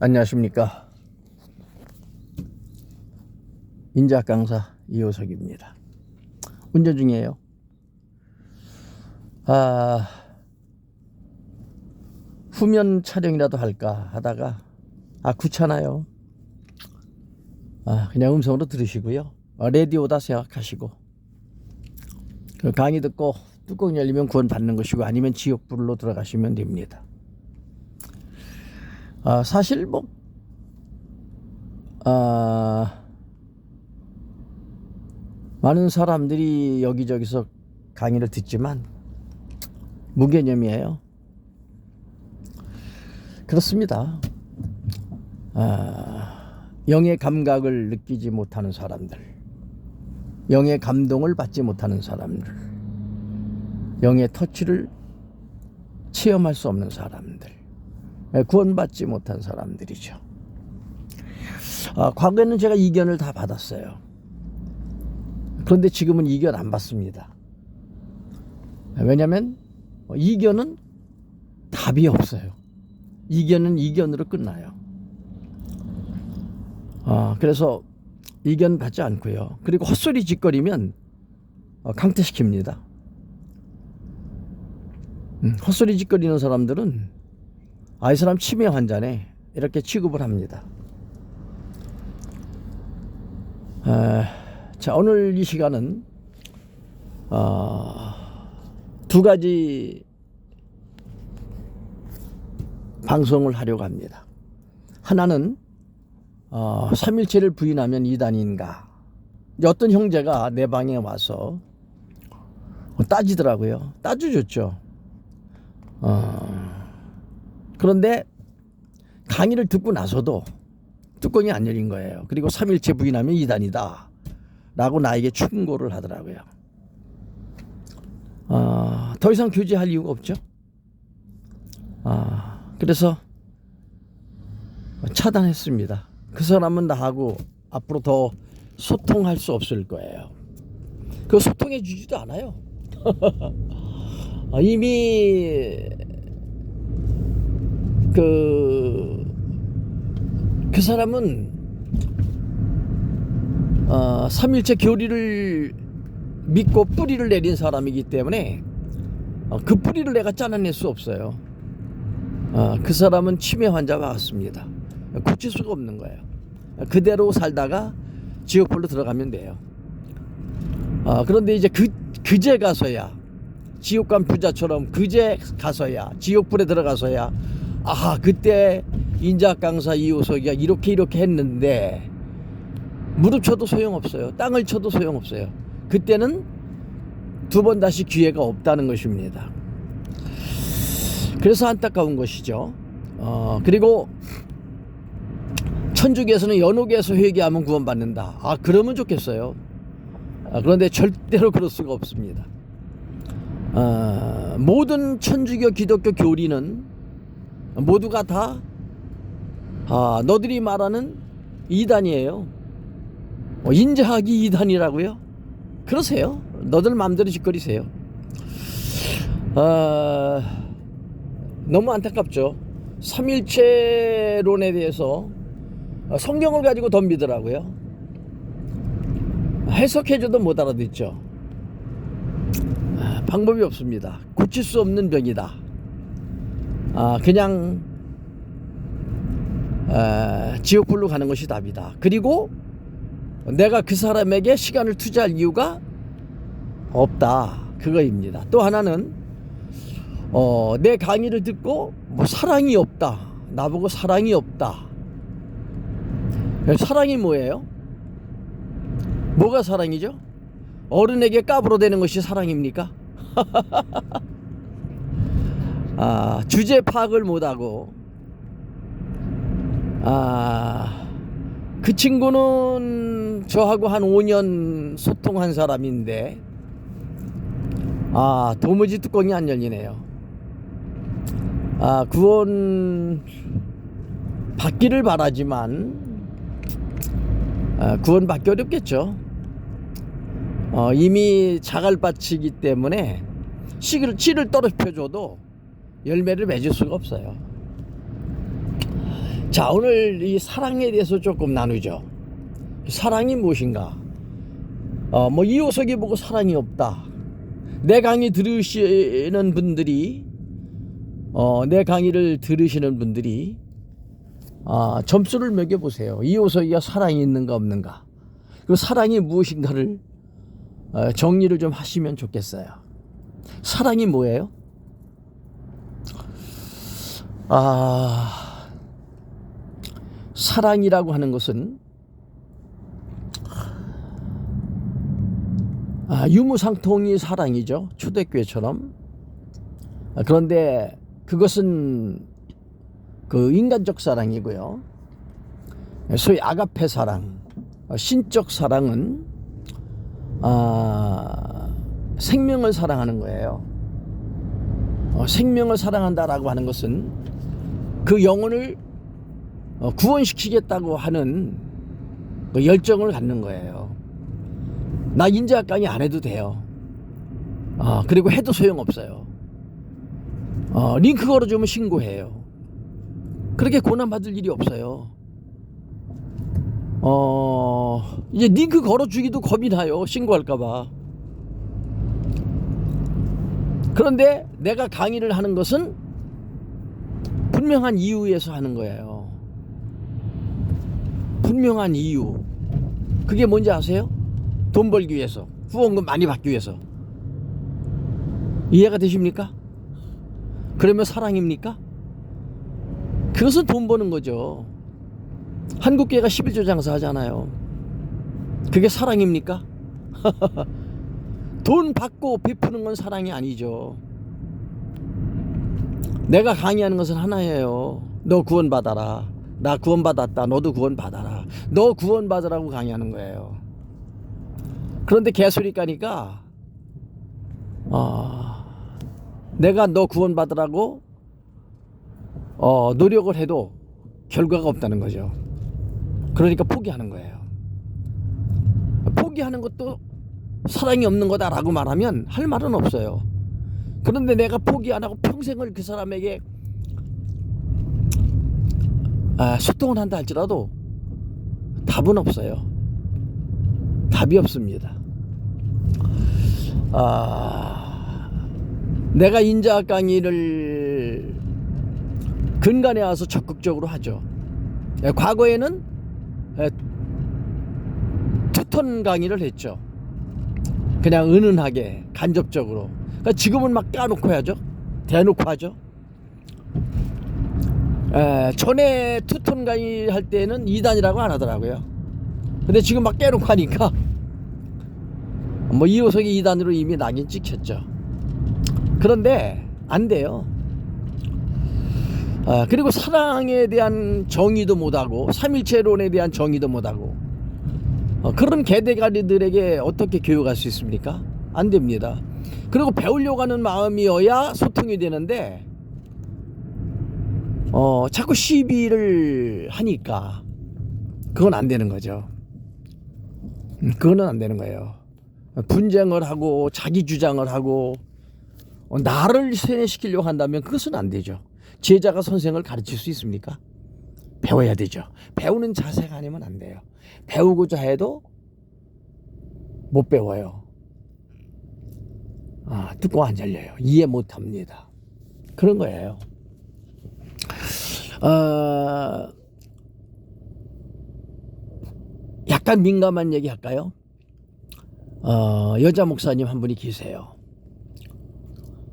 안녕하십니까. 인자 강사 이호석입니다. 운전 중이에요. 아, 후면 촬영이라도 할까 하다가, 아, 귀찮아요. 아, 그냥 음성으로 들으시고요. 어, 라디오다 생각하시고, 그 강의 듣고 뚜껑 열리면 구원 받는 것이고 아니면 지옥불로 들어가시면 됩니다. 아, 사실 뭐, 아, 많은 사람들이 여기저기서 강의를 듣지만 무개념이에요. 그렇습니다. 아, 영의 감각을 느끼지 못하는 사람들, 영의 감동을 받지 못하는 사람들, 영의 터치를 체험할 수 없는 사람들, 예, 구원받지 못한 사람들이죠. 아, 과거에는 제가 이견을 다 받았어요. 그런데 지금은 이견 안 받습니다. 왜냐하면 이견은 답이 없어요. 이견은 이견으로 끝나요. 아, 그래서 이견 받지 않고요. 그리고 헛소리 짓거리면 어, 강퇴시킵니다. 음, 헛소리 짓거리는 사람들은 아, 이 사람 치매 환자네. 이렇게 취급을 합니다. 아, 자, 오늘 이 시간은, 어, 두 가지 방송을 하려고 합니다. 하나는, 어, 삼일체를 부인하면 이단인가. 어떤 형제가 내 방에 와서 따지더라고요. 따져줬죠. 어, 그런데 강의를 듣고 나서도 뚜껑이 안 열린 거예요. 그리고 3일째 부인하면 이단이다. 라고 나에게 충고를 하더라고요. 아, 더 이상 교제할 이유가 없죠. 아, 그래서 차단했습니다. 그 사람은 나하고 앞으로 더 소통할 수 없을 거예요. 그 소통해 주지도 않아요. 아, 이미 그, 그 사람은, 어, 삼일체 교리를 믿고 뿌리를 내린 사람이기 때문에, 어, 그 뿌리를 내가 짜내낼 수 없어요. 어, 그 사람은 치매 환자와 같습니다. 고칠 수가 없는 거예요. 그대로 살다가 지옥불로 들어가면 돼요. 어, 그런데 이제 그, 그제 가서야, 지옥 간 부자처럼 그제 가서야, 지옥불에 들어가서야, 아하 그때 인자 강사 이호석이가 이렇게 이렇게 했는데 무릎 쳐도 소용없어요. 땅을 쳐도 소용없어요. 그때는 두 번 다시 기회가 없다는 것입니다. 그래서 안타까운 것이죠. 어, 그리고 천주교에서는 연옥에서 회개하면 구원받는다. 아, 그러면 좋겠어요. 아, 그런데 절대로 그럴 수가 없습니다. 아, 모든 천주교 기독교 교리는 모두가 다 아, 너들이 말하는 이단이에요. 어, 인자하기 이단이라고요? 그러세요. 너들 마음대로 짓거리세요. 아, 너무 안타깝죠. 삼일체론에 대해서 성경을 가지고 덤비더라고요. 해석해줘도 못 알아듣죠. 아, 방법이 없습니다. 고칠 수 없는 병이다. 아, 그냥 아, 지옥불로 가는 것이 답이다. 그리고 내가 그 사람에게 시간을 투자할 이유가 없다. 그거입니다. 또 하나는 어, 내 강의를 듣고 뭐 사랑이 없다. 나보고 사랑이 없다. 사랑이 뭐예요? 뭐가 사랑이죠? 어른에게 까불어대는 것이 사랑입니까? 아, 주제 파악을 못하고 아, 그 친구는 저하고 한 5년 소통한 사람인데 아, 도무지 뚜껑이 안 열리네요. 아, 구원 받기를 바라지만 아, 구원 받기 어렵겠죠. 어, 이미 자갈밭이기 때문에 씨를, 씨를 떨어뜨려줘도 열매를 맺을 수가 없어요. 자, 오늘 이 사랑에 대해서 조금 나누죠. 사랑이 무엇인가? 어, 뭐 이호석이 보고 사랑이 없다. 내 강의 들으시는 분들이 어, 내 강의를 들으시는 분들이 아, 점수를 매겨 보세요. 이호석이가 사랑이 있는가 없는가? 그 사랑이 무엇인가를 어, 정리를 좀 하시면 좋겠어요. 사랑이 뭐예요? 아, 사랑이라고 하는 것은 아, 유무상통이 사랑이죠. 초대교회처럼. 아, 그런데 그것은 그 인간적 사랑이고요. 소위 아가페 사랑, 어, 신적 사랑은 아, 생명을 사랑하는 거예요. 어, 생명을 사랑한다라고 하는 것은 그 영혼을 어, 구원시키겠다고 하는 그 열정을 갖는 거예요. 나 인자학 강의 안 해도 돼요. 아, 그리고 해도 소용없어요. 어, 링크 걸어주면 신고해요. 그렇게 고난받을 일이 없어요. 어, 이제 링크 걸어주기도 겁이 나요. 신고할까봐. 그런데 내가 강의를 하는 것은 분명한 이유에서 하는 거예요. 분명한 이유. 그게 뭔지 아세요? 돈 벌기 위해서. 후원금 많이 받기 위해서. 이해가 되십니까? 그러면 사랑입니까? 그것은 돈 버는 거죠. 한국계가 11조 장사 하잖아요. 그게 사랑입니까? 돈 받고 베푸는 건 사랑이 아니죠. 내가 강의하는 것은 하나예요. 너 구원받아라. 나 구원받았다. 너도 구원받아라. 너 구원받으라고 강의하는 거예요. 그런데 개소리 까니까, 어, 내가 너 구원받으라고, 어, 노력을 해도 결과가 없다는 거죠. 그러니까 포기하는 거예요. 포기하는 것도 사랑이 없는 거다라고 말하면 할 말은 없어요. 그런데 내가 포기 안 하고 평생을 그 사람에게 아, 소통을 한다 할지라도 답은 없어요. 답이 없습니다. 아, 내가 인자학 강의를 근간에 와서 적극적으로 하죠. 예, 과거에는 예, 투턴 강의를 했죠. 그냥 은은하게 간접적으로. 그러니까 지금은 막 까놓고 하죠. 대놓고 하죠. 에, 전에 투톤 강의 할 때는 2단이라고 안 하더라고요. 근데 지금 막 깨놓고 하니까 뭐 이호석이 2단으로 이미 낙인 찍혔죠. 그런데 안 돼요. 아, 그리고 사랑에 대한 정의도 못하고 삼일체론에 대한 정의도 못하고 어, 그런 개대가리들에게 어떻게 교육할 수 있습니까? 안 됩니다. 그리고 배우려고 하는 마음이어야 소통이 되는데 어, 자꾸 시비를 하니까 그건 안 되는 거죠. 음, 그거는 안 되는 거예요. 분쟁을 하고 자기 주장을 하고 어, 나를 세뇌시키려고 한다면 그것은 안 되죠. 제자가 선생을 가르칠 수 있습니까? 배워야 되죠. 배우는 자세가 아니면 안 돼요. 배우고자 해도 못 배워요. 아, 뚜껑 안 열려요. 이해 못 합니다. 그런 거예요. 어, 약간 민감한 얘기 할까요? 어, 여자 목사님 한 분이 계세요.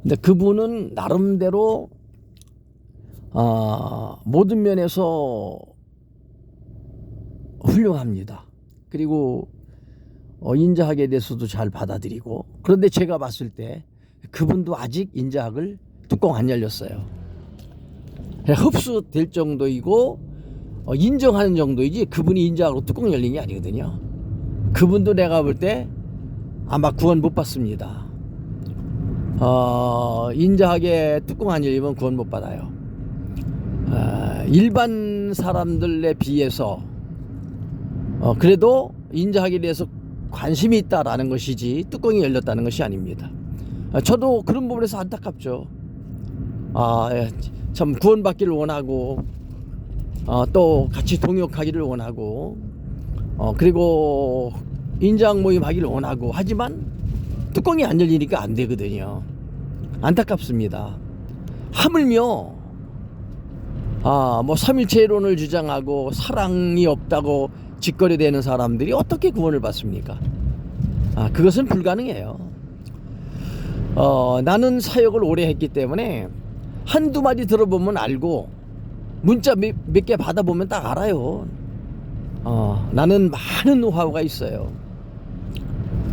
근데 그분은 나름대로 어, 모든 면에서 훌륭합니다. 그리고 어, 인자학에 대해서도 잘 받아들이고 그런데 제가 봤을 때 그분도 아직 인자학을 뚜껑 안 열렸어요. 흡수될 정도이고 어, 인정하는 정도이지 그분이 인자학으로 뚜껑 열린 게 아니거든요. 그분도 내가 볼 때 아마 구원 못 받습니다. 어, 인자학에 뚜껑 안 열리면 구원 못 받아요. 어, 일반 사람들에 비해서 어, 그래도 인자학에 대해서 관심이 있다라는 것이지 뚜껑이 열렸다는 것이 아닙니다. 아, 저도 그런 부분에서 안타깝죠. 아, 예, 참 구원받기를 원하고 어, 또 같이 동역하기를 원하고 어, 그리고 인장 모임 하기를 원하고 하지만 뚜껑이 안 열리니까 안 되거든요. 안타깝습니다. 하물며 아, 뭐 삼일체론을 주장하고 사랑이 없다고 짓거려대는 사람들이 어떻게 구원을 받습니까? 아, 그것은 불가능해요. 어, 나는 사역을 오래 했기 때문에 한두 마디 들어보면 알고 문자 몇 개 받아보면 딱 알아요. 어, 나는 많은 노하우가 있어요.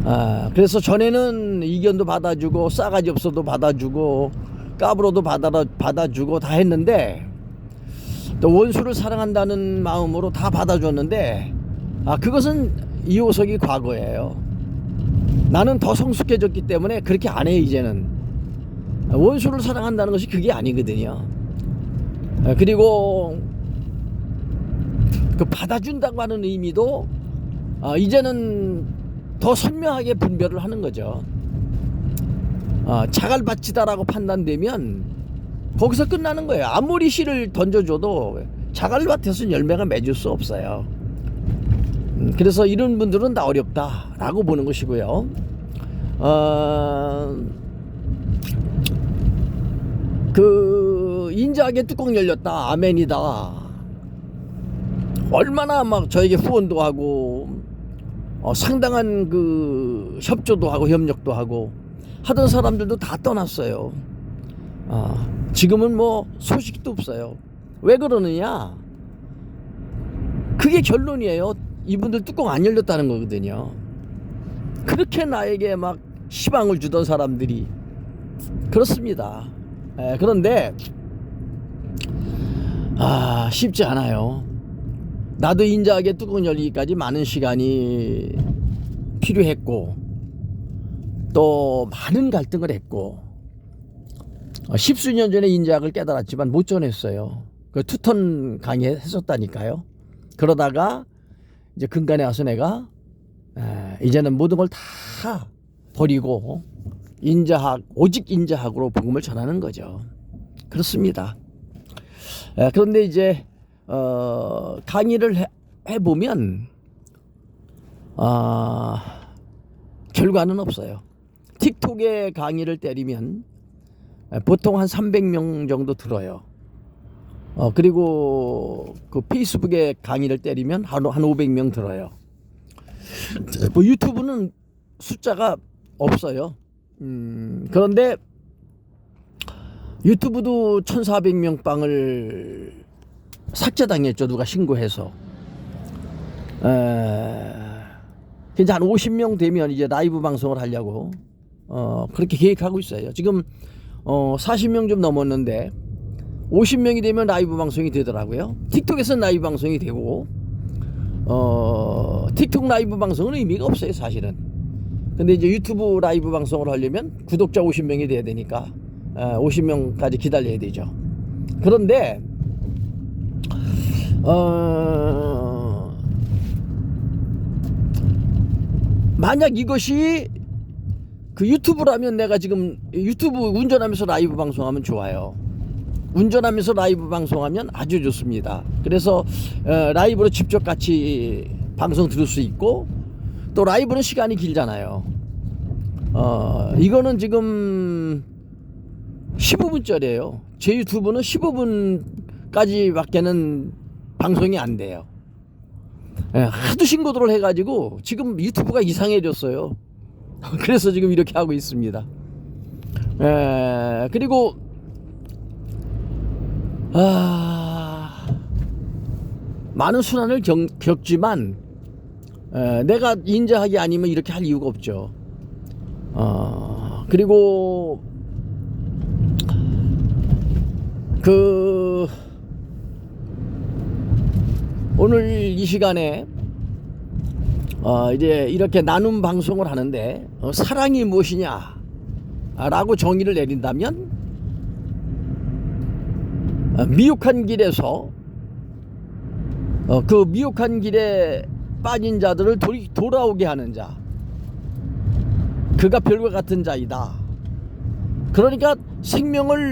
아, 그래서 전에는 이견도 받아주고 싸가지 없어도 받아주고 까불어도 받아, 받아주고 다 했는데 또 원수를 사랑한다는 마음으로 다 받아줬는데 아 그것은 이호석이 과거예요. 나는 더 성숙해졌기 때문에 그렇게 안 해 이제는 원수를 사랑한다는 것이 그게 아니거든요. 아, 그리고 그 받아준다고 하는 의미도 아, 이제는 더 선명하게 분별을 하는 거죠. 아, 자갈밭이다라고 판단되면 거기서 끝나는 거예요. 아무리 씨를 던져줘도 자갈밭에서는 열매가 맺을 수 없어요. 음, 그래서 이런 분들은 다 어렵다라고 보는 것이고요. 어, 그 인자하게 뚜껑 열렸다 아멘이다. 얼마나 막 저에게 후원도 하고 어, 상당한 그 협조도 하고 협력도 하고 하던 사람들도 다 떠났어요. 아, 지금은 뭐 소식도 없어요. 왜 그러느냐? 그게 결론이에요. 이분들 뚜껑 안 열렸다는 거거든요. 그렇게 나에게 막 희망을 주던 사람들이 그렇습니다. 에, 그런데 아 쉽지 않아요. 나도 인자하게 뚜껑 열리기까지 많은 시간이 필요했고 또 많은 갈등을 했고 어, 십수년 전에 인자학을 깨달았지만 못 전했어요. 그 투턴 강의 했었다니까요. 그러다가 이제 근간에 와서 내가 에, 이제는 모든 걸 다 버리고 인자학 오직 인자학으로 복음을 전하는 거죠. 그렇습니다. 에, 그런데 이제 어, 강의를 해, 해보면 아, 결과는 없어요. 틱톡에 강의를 때리면 보통 한 300명 정도 들어요. 어, 그리고 그 페이스북에 강의를 때리면 한, 한 500명 들어요. 뭐 유튜브는 숫자가 없어요. 음, 그런데 유튜브도 1,400명 빵을 삭제당했죠. 누가 신고해서. 에, 이제 한 50명 되면 이제 라이브 방송을 하려고 어, 그렇게 계획하고 있어요. 지금 어, 40명 좀 넘었는데 50명이 되면 라이브 방송이 되더라고요. 틱톡에서는 라이브 방송이 되고 어, 틱톡 라이브 방송은 의미가 없어요, 사실은. 근데 이제 유튜브 라이브 방송을 하려면 구독자 50명이 돼야 되니까 어, 50명까지 기다려야 되죠. 그런데 어, 만약 이것이 그 유튜브라면 내가 지금 유튜브 운전하면서 라이브 방송하면 좋아요. 운전하면서 라이브 방송하면 아주 좋습니다. 그래서 어, 라이브로 직접 같이 방송 들을 수 있고 또 라이브는 시간이 길잖아요. 어, 이거는 지금 15분짜리예요. 제 유튜브는 15분까지밖에는 방송이 안 돼요. 예, 하도 신고들을 해가지고 지금 유튜브가 이상해졌어요. 그래서 지금 이렇게 하고 있습니다. 에, 그리고 아, 많은 순환을 경, 겪지만 에, 내가 인자하기 아니면 이렇게 할 이유가 없죠. 어, 그리고 그 오늘 이 시간에 어, 이제 이렇게 나눔 방송을 하는데 어, 사랑이 무엇이냐 라고 정의를 내린다면 어, 미혹한 길에서 어, 그 미혹한 길에 빠진 자들을 돌아오게 하는 자. 그가 별과 같은 자이다. 그러니까 생명을